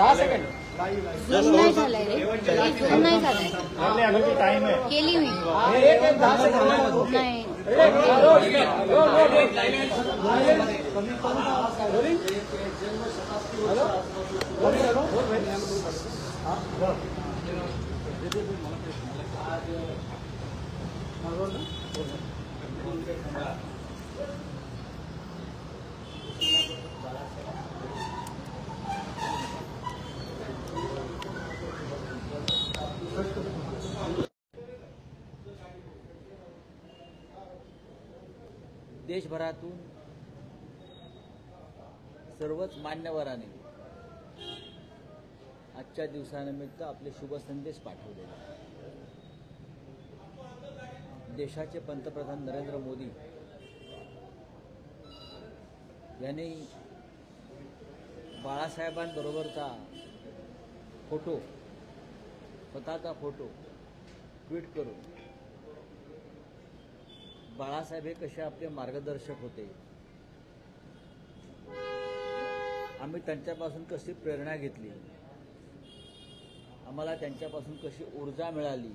दहा second zoom नाही झालंय रे. झूम नाही झालंय. टाइम आहे. केली मी. एक एक दहा सेकंड नाही. देशभरातून सर्वच मान्यवरांनी आजच्या दिवसानिमित्त आपले शुभ संदेश पाठवलेले देशाचे पंतप्रधान नरेंद्र मोदी यांनी बाळासाहेबांबरोबरचा फोटो स्वतःचा फोटो ट्विट करून बाळासाहेब हे कसे आपले मार्गदर्शक होते? आम्ही त्यांच्यापासून कशी प्रेरणा घेतली? आम्हाला त्यांच्यापासून कशी ऊर्जा मिळाली?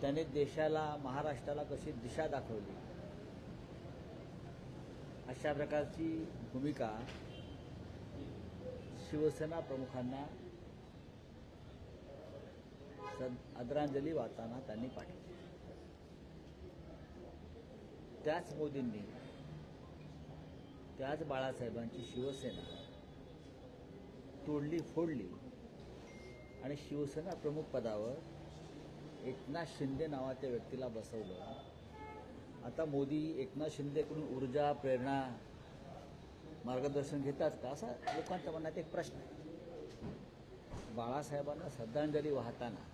त्याने देशाला महाराष्ट्राला कशी दिशा दाखवली? अशा प्रकारची भूमिका शिवसेना प्रमुखांना सद- आदरांजली वाहताना त्यांनी पाठवली. त्याच मोदींनी त्याच बाळासाहेबांची शिवसेना तोडली फोडली. आणि शिवसेना प्रमुख पदावर एकनाथ शिंदे नावाच्या व्यक्तीला बसवलं. आता मोदी एकनाथ शिंदेकडून ऊर्जा प्रेरणा मार्गदर्शन घेतात का? असा लोकांच्या मनात एक प्रश्न आहे. बाळासाहेबांना श्रद्धांजली वाहताना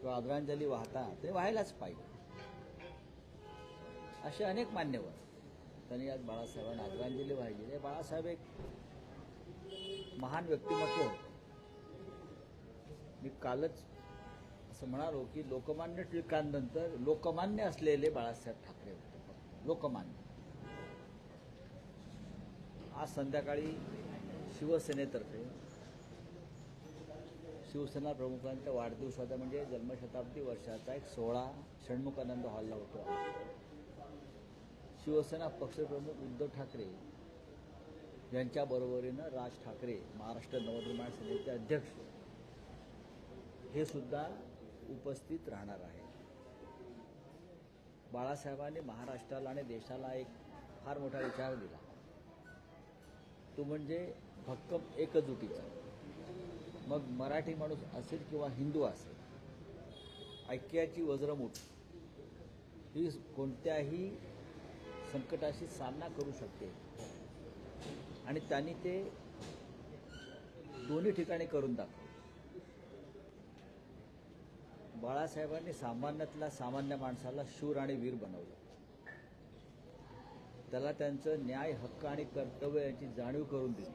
किंवा आदरांजली वाहताना ते व्हायलाच पाहिजे. असे अनेक मान्यवर त्यांनी आज बाळासाहेबांना आदरांजली वाहिली. हे बाळासाहेब एक महान व्यक्तिमत्व होतं. मी कालच असं म्हणालो की लोकमान्य टिळकांनंतर लोकमान्य असलेले बाळासाहेब ठाकरे होते. लोकमान्य. आज संध्याकाळी शिवसेनेतर्फे शिवसेना प्रमुखांच्या वाढदिवसाचा म्हणजे जन्मशताब्दी वर्षाचा एक सोहळा षण्मुखानंद हॉलला होतो. शिवसेना पक्षप्रमुख उद्धव ठाकरे यांच्या बरोबरीनं राज ठाकरे महाराष्ट्र नवनिर्माण सेनेचे अध्यक्ष हे सुद्धा उपस्थित राहणार आहे बाळासाहेबांनी महाराष्ट्राला आणि देशाला एक फार मोठा विचार दिला. तो म्हणजे भक्कम एकजुटीचा. मग मराठी माणूस असेल किंवा हिंदू असेल ऐक्याची वज्रमूठ ही कोणत्याही संकटाशी सामना करू शकते. आणि त्यांनी ते दोन्ही ठिकाणी करून दाखवलं. बाळासाहेबांनी सामान्यातल्या सामान्य माणसाला शूर आणि वीर बनवलं. त्याला त्यांचं न्याय हक्क आणि कर्तव्य यांची जाणीव करून दिली.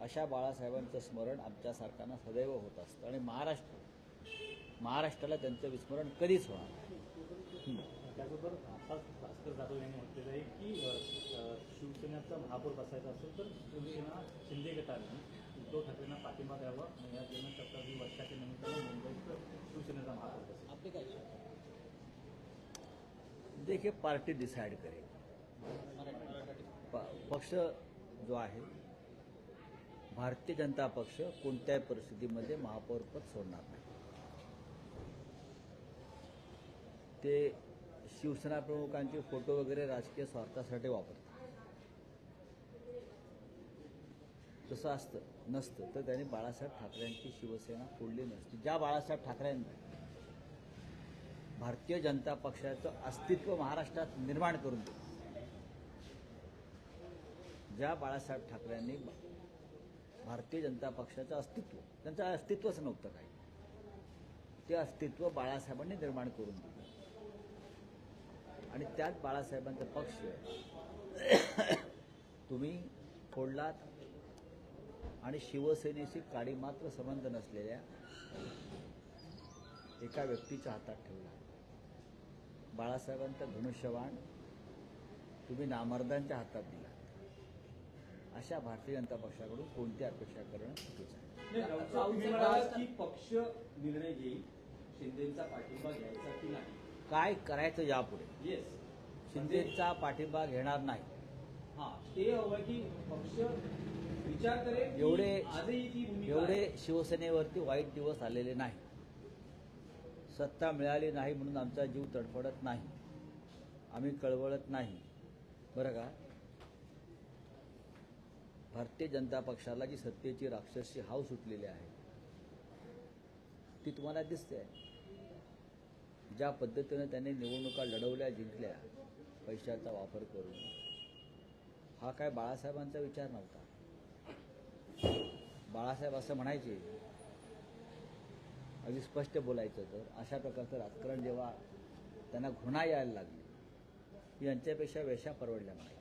अशा बाळासाहेबांचं स्मरण आमच्यासारख्यांना सदैव होत असतं. आणि महाराष्ट्र महाराष्ट्राला त्यांचं विस्मरण कधीच होणार नाही. त्याचबरोबर आताच भास्कर जाधव यांनी म्हटलेलं आहे की शिवसेनेचा महापौर बसायचा असेल तर शिवसेना शिंदे गटाने उद्धव ठाकरेंना पाठिंबा द्यावा आणि या जन्मशताब्दी वर्षाच्या निमित्तानं मुंबईत शिवसेनेचा महापौर बसेल. आपली काय? देखिए पार्टी डिसाइड करेगी। प- पक्ष जो आहे भारतीय जनता पक्ष कोणत्याही परिस्थितीमध्ये महापौरपद सोडणार नाही. ते शिवसेना प्रमुखांचे फोटो वगैरे राजकीय स्वार्थासाठी वापरतात. तसं असतं नसतं. तर त्यांनी बाळासाहेब ठाकरेंची शिवसेना फोडली नसती. ज्या बाळासाहेब ठाकरेंनी भारतीय जनता पक्षाचं अस्तित्व महाराष्ट्रात निर्माण करून दिलं ज्या बाळासाहेब ठाकरेंनी भारतीय जनता पक्षाचं अस्तित्व त्यांचं अस्तित्वच नव्हतं काही. ते अस्तित्व बाळासाहेबांनी निर्माण करून दिलं. आणि त्यात बाळासाहेबांचा पक्ष तुम्ही फोडलात आणि शिवसेनेशी काडी मात्र संबंध नसलेल्या एका व्यक्तीच्या हातात ठेवला. बाळासाहेबांचा धनुष्यवाण तुम्ही नामर्दांच्या हातात दिला. अशा भारतीय जनता पक्षाकडून कोणती अपेक्षा करणं चुकीचं आहे? पक्ष निर्णय घेईल शिंदेचा पाठिंबा घ्यायचा की नाही? काय करायचं यापुढे? येस शिंदेचा पाठिंबा घेणार नाही. हा ते हवं की पक्ष विचार करेल एवढे एवढे. शिवसेनेवरती वाईट दिवस आलेले नाही. सत्ता मिळाली नाही म्हणून आमचा जीव तडफडत नाही. आम्ही कळवळत नाही. बरं का? भारतीय जनता पक्षाला जी सत्तेची राक्षसी हाव सुटलेली आहे ती तुम्हाला दिसते. आहे ज्या पद्धतीनं त्यांनी निवडणुका लढवल्या जिंकल्या पैशाचा वापर करून. हा काय बाळासाहेबांचा विचार नव्हता. बाळासाहेब असं म्हणायचे अगदी स्पष्ट बोलायचं तर अशा प्रकारचं राजकारण जेव्हा त्यांना घृणा यायला लागली यांच्यापेक्षा वेशा परवडल्या म्हणायची.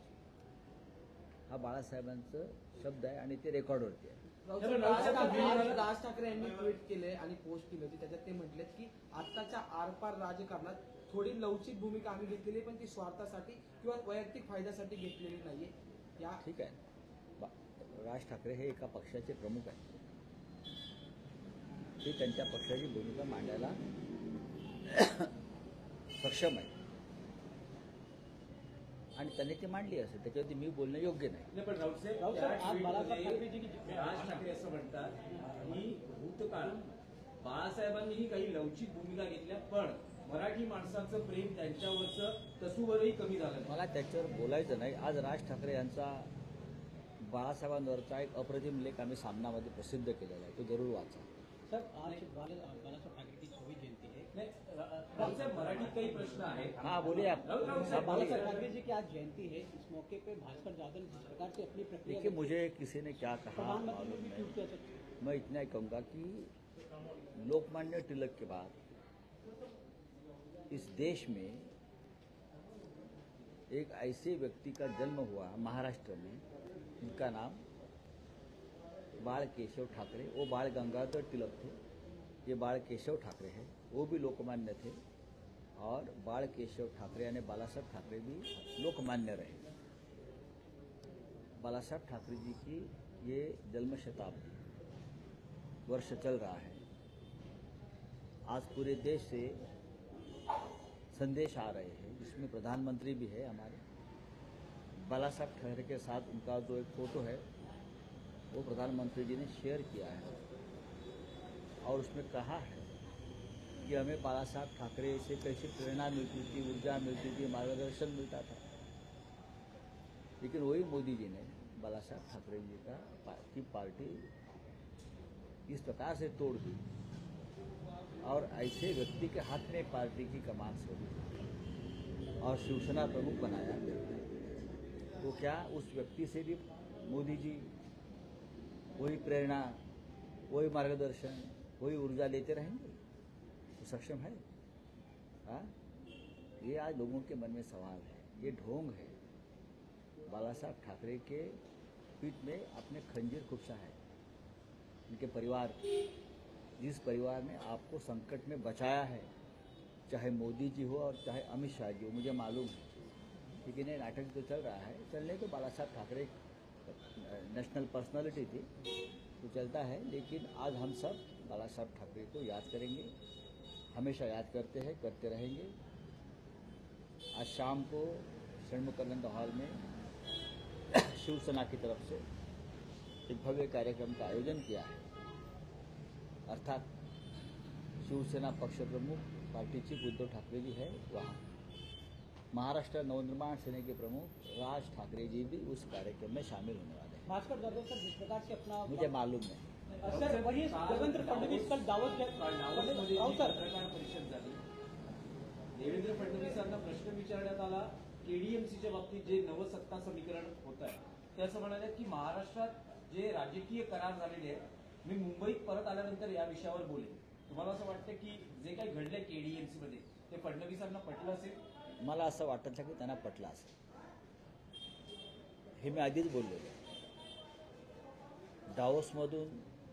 हा बाळासाहेबांचं शब्द आहे आणि ते रेकॉर्डवरती आहे. राज ठाकरे- म्हणालात- राज ठाकरे यांनी ट्विट केले आणि पोस्ट केली होती. त्याच्यात ते म्हटलेत की आत्ताच्या आरपार राजकारणात थोडी लवचिक भूमिका आम्ही घेतलेली आहे, पण ती स्वार्थासाठी किंवा वैयक्तिक फायद्यासाठी घेतलेली नाहीये. या ठीक आहे. राज ठाकरे हे एका पक्षाचे प्रमुख आहेत. ते त्यांच्या पक्षाची भूमिका मांडायला सक्षम आहे आणि त्यांनी ती मांडली असेल त्याच्यावरती मी बोलणं योग्य नाही. पण राऊत साहेब, बाळासाहेब राज ठाकरे असं म्हणतात की भूतकाळ बाळासाहेबांनीही काही लवचिक भूमिका घेतल्या पण मराठी माणसाचं प्रेम त्यांच्यावरचं तसूवरही कमी झालं. मला त्याच्यावर बोलायचं नाही. आज राज ठाकरे यांचा बाळासाहेबांवरचा एक अप्रतिम लेख आम्ही सामनामध्ये प्रसिद्ध केलेला आहे. तो जरूर वाचा. सर आज बालासाहेब ठाकरे की छवी जयंती है नाही, राऊत साहेब मराठीत काही प्रश्न हाँ बोलिए आप ठाकरे जी की आज जयंती है इस मौके पे भास्कर जाधव जिस प्रकार से अपनी प्रक्रिया देखिए मुझे किसी ने क्या कहा मैं इतना ही कहूँगा कि लोकमान्य तिलक के बाद इस देश में एक ऐसे व्यक्ति का जन्म हुआ महाराष्ट्र में जिनका नाम बाल केशव ठाकरे वो बाल गंगाधर तिलक थे ये बाल केशव ठाकरे हैं, वो भी लोकमान्य थे और बाल केशव ठाकरे यानी बालासाहेब ठाकरे भी लोकमान्य रहे। बालासाहेब ठाकरे जी की ये जन्म शताब्दी वर्ष चल रहा है। आज पूरे देश से संदेश आ रहे हैं, जिसमें प्रधानमंत्री भी है हमारे। बाला साहब ठाकरे के साथ उनका जो एक फ़ोटो है, वो प्रधानमंत्री जी ने शेयर किया है। और उसमें कहा है कि हमें बाला साहब ठाकरे से कैसे प्रेरणा मिलती थी, ऊर्जा मिलती थी, मार्गदर्शन मिलता था। लेकिन वही मोदी जी ने बाला साहब ठाकरे जी का की पार्टी इस प्रकार से तोड़ दी और ऐसे व्यक्ति के हाथ में पार्टी की कमान सौंपी और शिवसेना प्रमुख बनाया तो क्या उस व्यक्ति से भी मोदी जी वही प्रेरणा, वही मार्गदर्शन वही ऊर्जा लेते रहेंगे? तो सक्षम है। हाँ? ये आज लोगों के मन में सवाल है। ये ढोंग है। बाला साहब ठाकरे के पीठ में अपने खंजीर खुपसा है। उनके परिवार, जिस परिवार ने आपको संकट में बचाया है, चाहे मोदी जी हो और चाहे अमित शाह जी हो, मुझे मालूम है। लेकिन ये नाटक जो चल रहा है, चलने तो बाला साहब ठाकरे नेशनल पर्सनालिटी थी। तो चलता है, लेकिन आज हम सब, बाला साहब ठाकरे को याद करेंगे, हमेशा याद करते हैं, करते रहेंगे। आज शाम को षणमुखानंद हॉल में शिवसेना की तरफ़ से एक भव्य कार्यक्रम का आयोजन किया है। अर्थात शिवसेना पक्ष प्रमुख, पार्टी चीफ उद्धव ठाकरे जी है वहाँ। महाराष्ट्र नवनिर्माण सेना के प्रमुख राज ठाकरे जी भी उस कार्यक्रम में शामिल होने वाले भास्कर जाधव सर जिस प्रकार से अपना मुझे मालूम नहीं सर वही देवेंद्र फडणवीस कल दावत सर। पत्रकार परिषद झाली. देवेंद्र फडणवीसांना प्रश्न विचारण्यात आला केडीएमसीच्या बाबतीत जे नवसत्ता समीकरण होत आहे ते असं म्हणाले की महाराष्ट्रात जे राजकीय करार झालेले आहेत मी मुंबईत परत आल्यानंतर या विषयावर बोलेन. तुम्हाला असं वाटतं की जे काही घडलंय केडीएमसी मध्ये ते फडणवीसांना पटलं असेल? मला असं वाटत की त्यांना पटलं असेल. हे मी आधीच बोललेलो आहे. डाओसमधून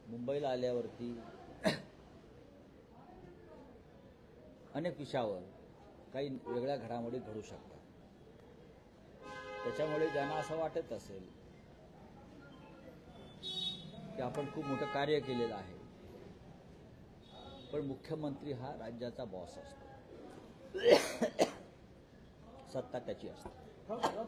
मुंबईला आल्यावरती अनेक विषयावर काही वेगळ्या घडामोडी घडू शकतात. त्याच्यामुळे ज्यांना असं वाटत असेल की आपण खूप मोठं कार्य केलेलं आहे पण मुख्यमंत्री हा राज्याचा बॉस असतो. सत्ता त्याची असते. हो, हो.